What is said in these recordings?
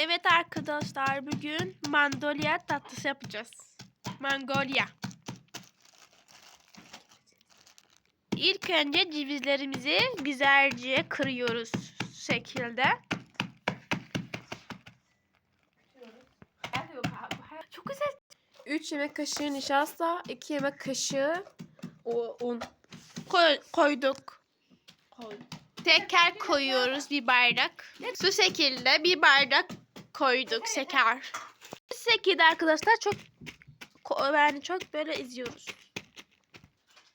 Evet arkadaşlar bugün mandolya tatlısı yapacağız. Mangolya. İlk önce cevizlerimizi güzelce kırıyoruz şekilde. Çok güzel. 3 yemek kaşığı nişasta, 2 yemek kaşığı o un. Koy- koyduk. Koy. Teker koyuyoruz bir bardak. Su şekilde bir bardak koyduk şeker. Şekilde arkadaşlar çok yani çok böyle izliyoruz.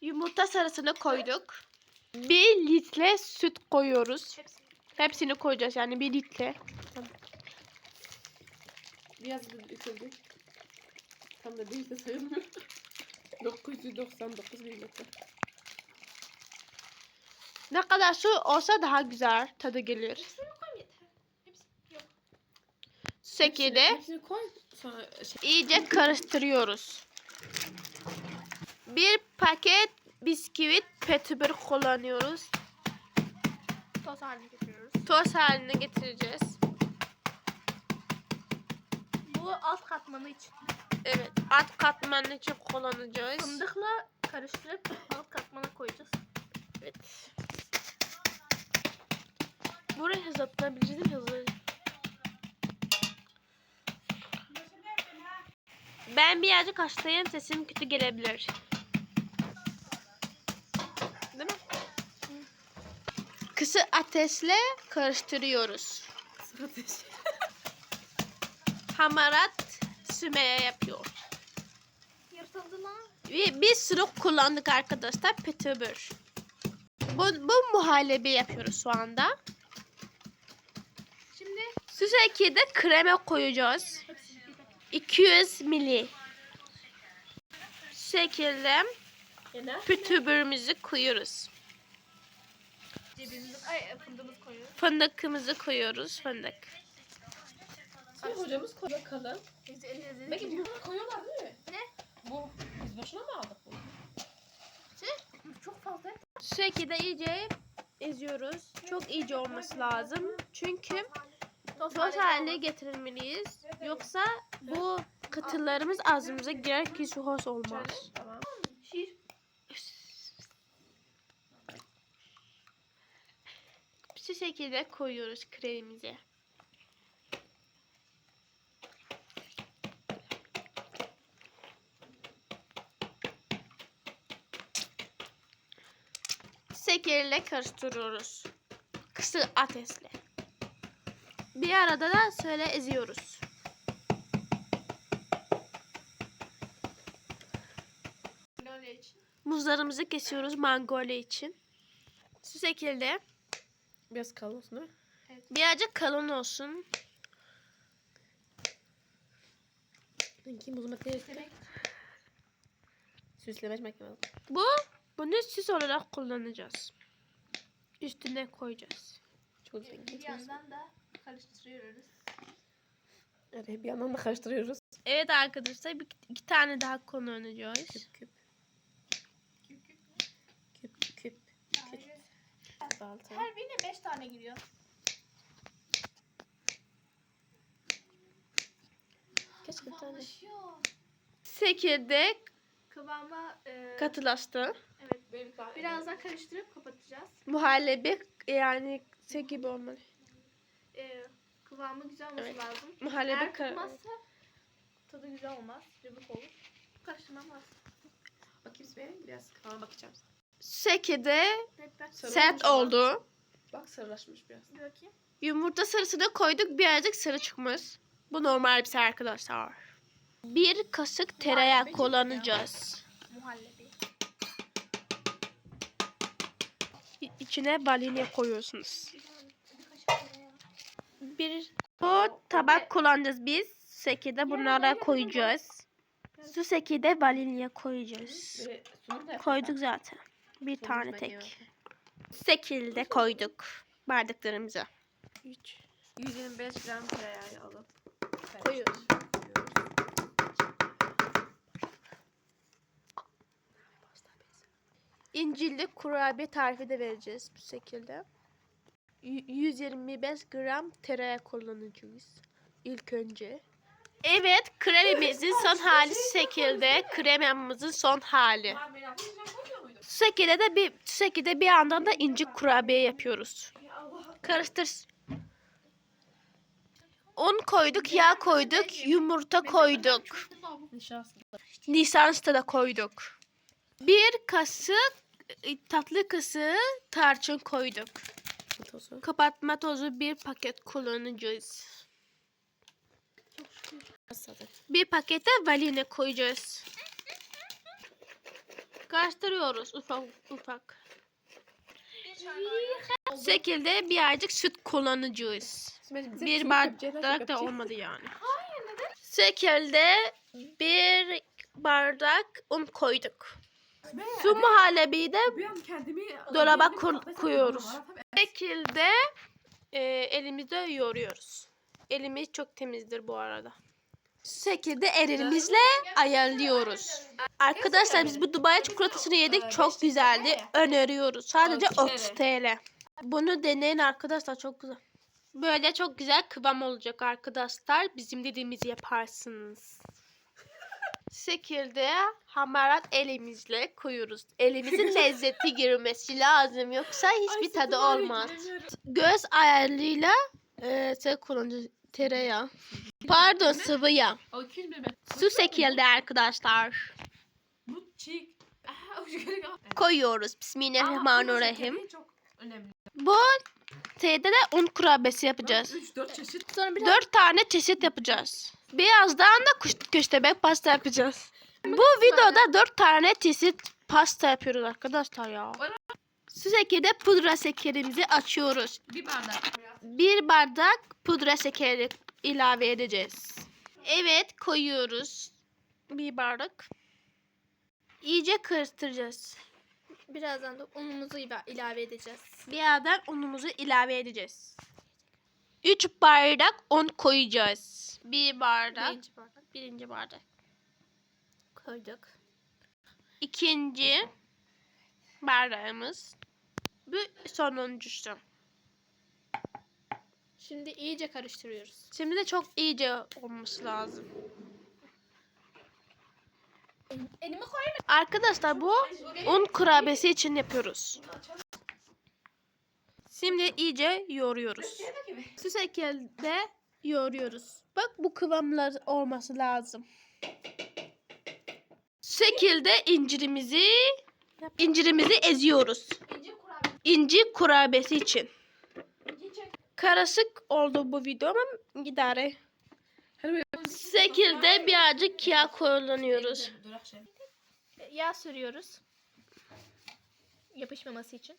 Yumurta sarısını koyduk. Bir litre süt koyuyoruz. Hepsini koyacağız yani bir litre. Biraz ütüldü. Tam da değil de sayılmıyor. 999 mililitre. Ne kadar su olsa daha güzel tadı gelir. Şekilde şey, iyice karıştırıyoruz. Bir paket bisküvit petibür kullanıyoruz. Toz haline getiriyoruz. Toz haline getireceğiz. Bu alt katmanı için. Evet, alt katmanı için kullanacağız. Fındıkla karıştırıp alt katmana koyacağız. Evet. Burayı hızlatabiliriz mi hızlı? Ben birazcık hastayım, sesim kötü gelebilir. Değil mi? Kısık ateşle karıştırıyoruz. strateji. Hamarat sümeye yapıyor. Yırtıldı lan. Bir sürü kullandık arkadaşlar petibür. Bu, bu muhallebi yapıyoruz şu anda. Şimdi Şu şekilde krema koyacağız. Hepsini bir dakika. 200 mili. Şu şekilde Yine. petibürümüzü koyuyoruz. Cebimize ay fındığımızı koyuyoruz. Fındıkımızı koyuyoruz. Fındık. Şey, hocamız koy bakalım. Biz elinizi Peki bunu koyuyorlar değil mi? Ne? Bu biz boşuna mı aldık bunu? çok fazla. Şu şekilde iyice eziyoruz. Çok iyice olması lazım. Çünkü Toz haline getirilmeliyiz. Yoksa bu kıtırlarımız ağzımıza girer ki şu hoş olmaz. Tamam. Şiir. Şu şekilde koyuyoruz kremimizi. Şekerle karıştırıyoruz. Kısık ateşle. Bir arada da şöyle eziyoruz. Muzlarımızı kesiyoruz mangolya için. Şu şekilde Biraz kalın olsun değil mi? birazcık kalın olsun. Sanki muz makinesi. Demek Süsleme makinesi. Bu bunu süs olarak kullanacağız. Üstüne koyacağız. Çok zengin. bir yandan da karıştırıyoruz. Evet bir yandan da karıştırıyoruz. Evet arkadaşlar bir, iki tane daha kullanacağız. Küp küp. Küp küp. Küp küp. Balta. Her birine 5 tane giriyor. Keşke bir tane. Şekilde Kıvama e, katılaştı. evet. Biraz daha karıştırıp kapatacağız. Muhallebi yani şey gibi olmalı. E, kıvamı güzel olması Evet. lazım. Muhallebi Eğer kar- kırmazsa tadı güzel olmaz. Cıvık olur. Karıştırmam lazım. Bakayım bir biraz kıvama bakacağım. Şekilde Evet ben Sarı sert olmuş ama. oldu. Bak sarılaşmış biraz. bir bakayım. Yumurta sarısını koyduk birazcık sarı çıkmış. Bu normal bir şey arkadaşlar. Bir kaşık tereyağı Muhallebi kullanacağız. Muhallebi. İ- İçine vanilya koyuyorsunuz. Bir bu tabak kullanacağız biz. Şekilde bunlara koyacağız. Şu şekilde vanilya koyacağız. Koyduk zaten. Bir tane tek. Şekilde koyduk bardaklarımıza. 3. 125 gram tereyağı alıp Koyuyoruz. İncirli kurabiye tarifi de vereceğiz bu şekilde. Y- 125 gram tereyağı kullanacağız. ilk önce. Evet kremimizin son hali şekilde. Kremamızın son hali. Şu şekilde de bir şu şekilde bir yandan da inci kurabiye yapıyoruz. Karıştır. Un koyduk, yağ koyduk, yumurta koyduk. Nişasta. Da koyduk. Bir kaşık e, tatlı kaşığı tarçın koyduk. Tozu. Kapatma tozu bir paket kullanacağız. Bir pakete vanilya koyacağız. Karıştırıyoruz ufak ufak. Bu şekilde birazcık süt kullanacağız. Bir bardak da olmadı yani. Şekilde bir bardak un koyduk. Su muhallebiyi de dolaba koyuyoruz. Şekilde e, elimizde yoğuruyoruz. Elimiz çok temizdir bu arada. Şu şekilde elimizle ayarlıyoruz. Arkadaşlar biz bu Dubai çikolatasını yedik. Çok güzeldi. Öneriyoruz. Sadece 30 TL. Bunu deneyin arkadaşlar. Çok güzel. Böyle çok güzel kıvam olacak arkadaşlar. Bizim dediğimizi yaparsınız. Şekilde hamarat elimizle koyuyoruz. Elimizin lezzeti girmesi lazım. Yoksa hiçbir tadı olmaz. Göz ayarıyla e, şey kullanacağız. Tereyağı. Pardon sıvı yağ. O 200 bebe. Su şekilde arkadaşlar. Bu çiğ. Koyuyoruz. Bismillahirrahmanirrahim. Çok önemli. Bu şeyde de un kurabiyesi yapacağız. 3-4 çeşit. Sonra bir dört tane çeşit yapacağız. Birazdan da kuş, köstebek pasta yapacağız. Bu videoda dört tane çeşit pasta yapıyoruz arkadaşlar ya. Şu şekilde pudra şekerimizi açıyoruz. Bir bardak. Bir bardak pudra şekeri ilave edeceğiz. Evet koyuyoruz. Bir bardak. İyice karıştıracağız. Birazdan da unumuzu ila- ilave edeceğiz. Birazdan unumuzu ilave edeceğiz. 3 bardak un koyacağız. Bir bardak. Birinci bardak. Birinci bardak. Koyduk. İkinci bardağımız. Bu sonuncusu. Şimdi iyice karıştırıyoruz. Şimdi de çok iyice olması lazım. Elimi koyayım. Arkadaşlar bu un kurabiyesi için yapıyoruz. Şimdi iyice yoğuruyoruz. Şu şekilde yoğuruyoruz. Bak bu kıvamlar olması lazım. Şu şekilde incirimizi incirimizi eziyoruz. İnci kurabiye. İnci kurabiyesi için. Karışık oldu bu video ama idare. Hadi Şu şekilde birazcık yağ kullanıyoruz. Yağ sürüyoruz. Yapışmaması için.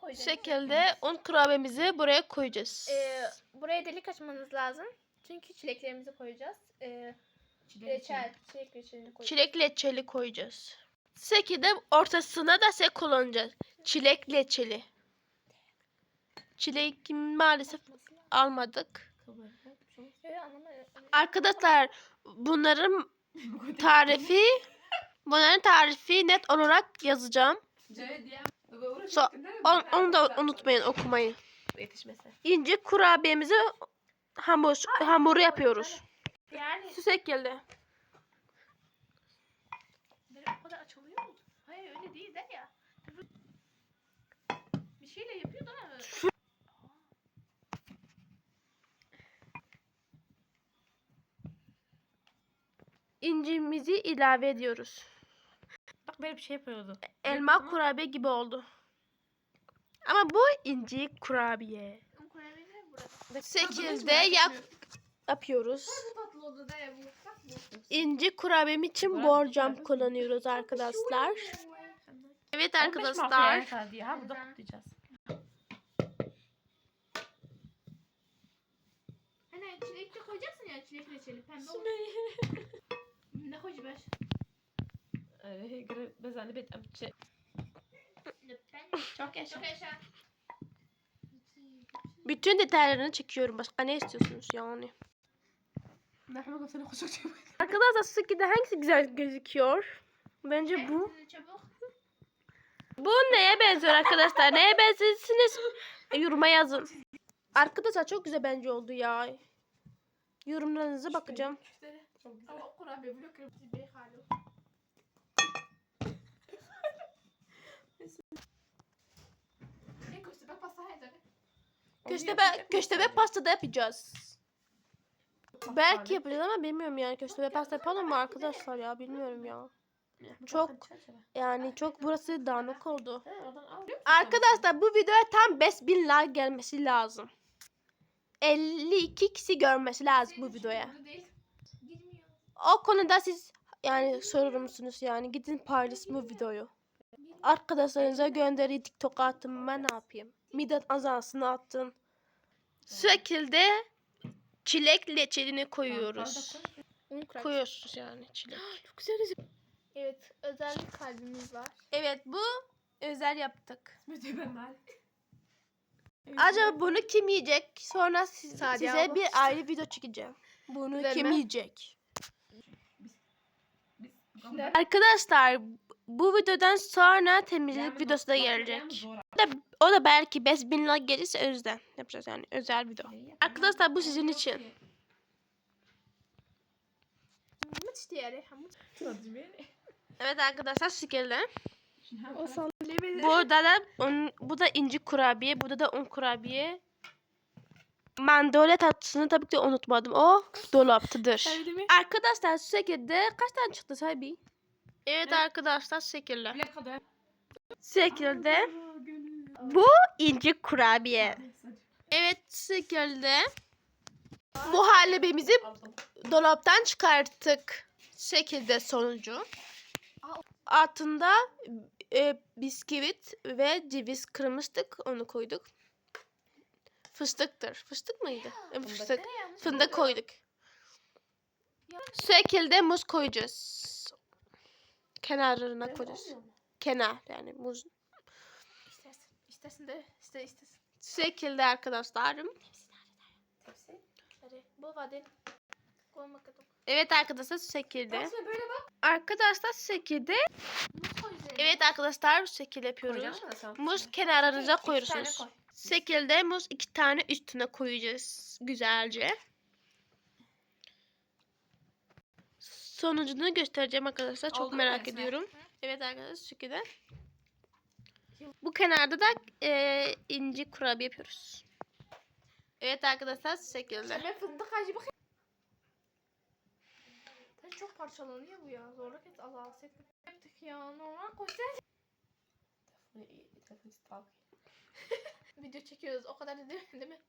Koyacağız. şekilde un kurabiyemizi buraya koyacağız. Ee, buraya delik açmanız lazım. Çünkü çileklerimizi koyacağız. Ee, reçel, çilek reçelini koyacağız. Çilek leçeli koyacağız. Şekilde ortasına da şey kullanacağız. Çilek leçeli. Çilek maalesef almadık. Arkadaşlar bunların tarifi bunların tarifi net olarak yazacağım. So, on- onu da unutmayın okumayı. Yetişmesi. İnci kurabiyemizi hamur hamuru yapıyoruz. Yani Şu şekilde. böyle o kadar açılıyor mu? Hayır öyle değil de ya. Bir şeyle yapıyordu ama. İncimizi ilave ediyoruz. Bak böyle bir şey yapıyordu. Elma kurabiye gibi oldu. Ama bu inci kurabiye. Şekilde yap yapıyoruz. Da. İnci kurabiyem için borcam kullanıyoruz arkadaşlar. Evet arkadaşlar. Hadi ha burada kutlayacağız. Hani çilekçi koyacaksın ya çilek reçeli pembe olur. Ne koyacağız? Ben zannedip şey. Çok yaşa. Çok yaşa. Bütün detaylarını çekiyorum. Başka ne istiyorsunuz yani? Arkadaşlar şu şekilde hangisi güzel gözüküyor? Bence bu. Çabuk. Bu neye benziyor arkadaşlar? Neye benziyorsunuz? Yoruma yazın. Arkadaşlar çok güzel bence oldu ya. Yorumlarınıza bakacağım. Köstebe, köstebe pasta da yapacağız. Belki yapacağız ama bilmiyorum yani köstebe pasta yapalım mı arkadaşlar ya bilmiyorum ya. Çok yani çok burası dağınık oldu. Arkadaşlar bu videoya tam 5000 like gelmesi lazım. 52 kişi görmesi lazım bu videoya. O konuda siz yani sorur musunuz yani gidin paylaşın bu videoyu. Arkadaşlarınıza gönderin TikTok'a attım ben ne yapayım? Midat azansını attın. Şekilde çilek leçelini koyuyoruz. Koyuyoruz yani çilek. Çok güzel. Evet, özel bir kalbimiz var. Evet bu özel yaptık. Mütebenler. Acaba bunu kim yiyecek? Sonra siz- Sadiye size abla. bir ayrı video çekeceğim. Bunu Güzel kim mi? yiyecek? Şimdi Arkadaşlar bu videodan sonra temizlik videosu da gelecek. O da, o da belki 5000 like gelirse özden yapacağız yani özel video. Arkadaşlar bu sizin için. Hamut işte yani. Evet arkadaşlar şekilde. O sandalye Burada da un, bu da inci kurabiye, burada da un kurabiye. Mandolya tatlısını tabii ki unutmadım. O dolaptadır. Arkadaşlar şekilde kaç tane çıktı sahibi? Evet arkadaşlar şu şekilde. Bu inci kurabiye. Evet şekilde. Muhallebimizi dolaptan çıkarttık. Şekilde sonucu. Altında e, bisküvit ve ceviz kırmıştık. Onu koyduk. Fıstıktır. Fıstık mıydı? Evet, fıstık. Fındık koyduk. Şu şekilde muz koyacağız. Kenarlarına koyacağız. Kenar yani muz. İstersin. İstersin de iste istersin. Şu şekilde arkadaşlarım. Tepsi. Hadi. Bu vadin. Koyma kadın. Evet arkadaşlar şekilde. Aslında böyle bak. Arkadaşlar koy üzerine. Evet arkadaşlar şu şekilde yapıyoruz. Muz kenarlarınıza koyuyorsunuz. koy. Şekilde muz iki tane üstüne koyacağız güzelce. Sonucunu göstereceğim arkadaşlar. Çok Oldu merak resmen? ediyorum. Evet arkadaşlar şu şekilde. Bu kenarda da e, inci kurabiye yapıyoruz. Evet arkadaşlar şu şekilde. Ben fındık acı bakayım. Çok parçalanıyor bu ya. Zorluk et Allah. Yaptık ya. Normal koysaydık. Video çekiyoruz. O kadar da değil, değil mi?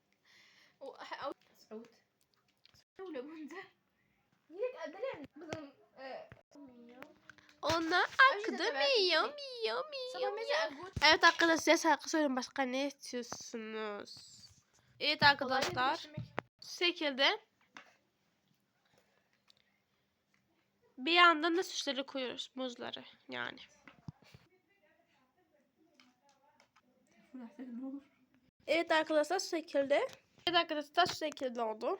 O, ha, o, öyle bunda. Niye adelim? Bizim. Onlar Sana miyav mesela miyav. gut. Evet arkadaşlar size şarkı söyleyin başka ne istiyorsunuz? Evet arkadaşlar. Şu şekilde bir yandan da süsleri koyuyoruz muzları yani. Evet arkadaşlar şu şekilde. Evet arkadaşlar şu şekilde oldu.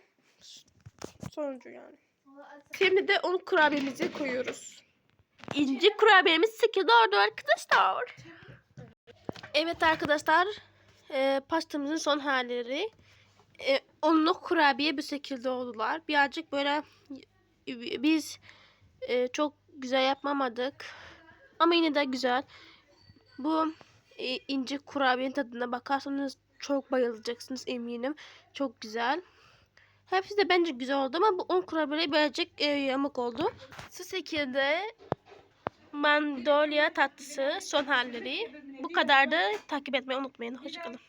Sonucu yani. Şimdi de un kurabiyemizi koyuyoruz. İnci kurabiyemiz şekilde oldu arkadaşlar. Evet arkadaşlar. E, pastamızın son halleri. E, unlu kurabiye bu şekilde oldular. Birazcık böyle biz e, çok güzel yapmamadık. Ama yine de güzel. Bu e, inci kurabiyenin tadına bakarsanız çok bayılacaksınız eminim. Çok güzel. Hepsi de bence güzel oldu ama bu un kurabiye birazcık e, yamuk oldu. Şu şekilde mandolya tatlısı son halleri. Bu kadar da takip etmeyi unutmayın. Hoşçakalın.